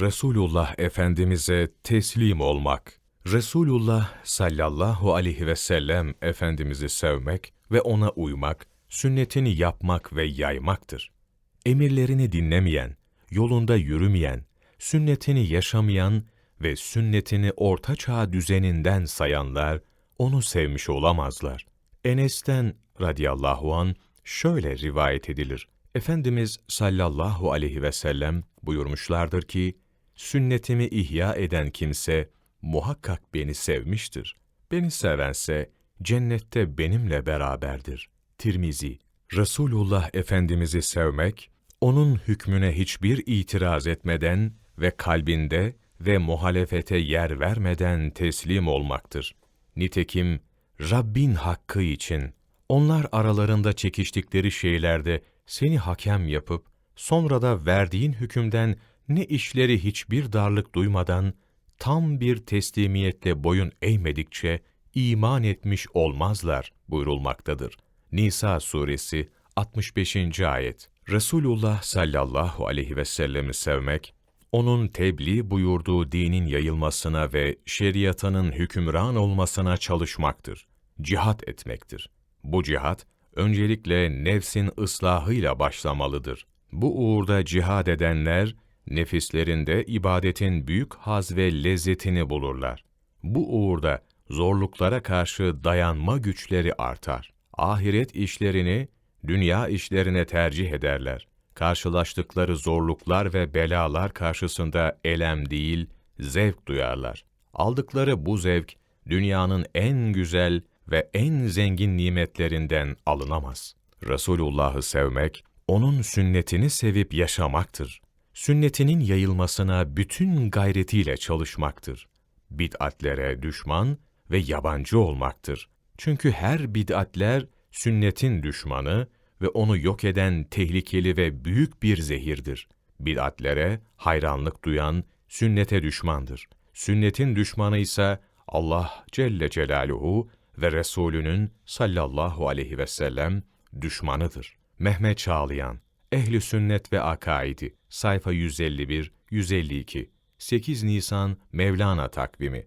Resulullah Efendimiz'e teslim olmak. Resulullah sallallahu aleyhi ve sellem Efendimiz'i sevmek ve ona uymak, sünnetini yapmak ve yaymaktır. Emirlerini dinlemeyen, yolunda yürümeyen, sünnetini yaşamayan ve sünnetini orta çağ düzeninden sayanlar onu sevmiş olamazlar. Enes'ten radıyallahu an şöyle rivayet edilir. Efendimiz sallallahu aleyhi ve sellem buyurmuşlardır ki, sünnetimi ihya eden kimse muhakkak beni sevmiştir. Beni sevense cennette benimle beraberdir. Tirmizi Resulullah Efendimiz'i sevmek, onun hükmüne hiçbir itiraz etmeden ve kalbinde ve muhalefete yer vermeden teslim olmaktır. Nitekim Rabbin hakkı için onlar aralarında çekiştikleri şeylerde seni hakem yapıp sonra da verdiğin hükümden ne işleri hiçbir darlık duymadan tam bir teslimiyetle boyun eğmedikçe iman etmiş olmazlar buyurulmaktadır. Nisa suresi 65. ayet. Resulullah sallallahu aleyhi ve sellemi sevmek, onun tebliğ buyurduğu dinin yayılmasına ve şeriatının hükümran olmasına çalışmaktır. Cihat etmektir. Bu cihat, öncelikle nefsin ıslahıyla başlamalıdır. Bu uğurda cihad edenler, nefislerinde ibadetin büyük haz ve lezzetini bulurlar. Bu uğurda zorluklara karşı dayanma güçleri artar. Ahiret işlerini, dünya işlerine tercih ederler. Karşılaştıkları zorluklar ve belalar karşısında elem değil, zevk duyarlar. Aldıkları bu zevk, dünyanın en güzel ve en zengin nimetlerinden alınamaz. Resulullah'ı sevmek, onun sünnetini sevip yaşamaktır. Sünnetinin yayılmasına bütün gayretiyle çalışmaktır. Bid'atlere düşman ve yabancı olmaktır. Çünkü her bid'atler sünnetin düşmanı ve onu yok eden tehlikeli ve büyük bir zehirdir. Bid'atlere hayranlık duyan sünnete düşmandır. Sünnetin düşmanı ise Allah Celle Celaluhu ve Resulünün sallallahu aleyhi ve sellem düşmanıdır. Mehmet Çağlayan, Ehli Sünnet ve Akaidi, sayfa 151-152, 8 Nisan Mevlana takvimi,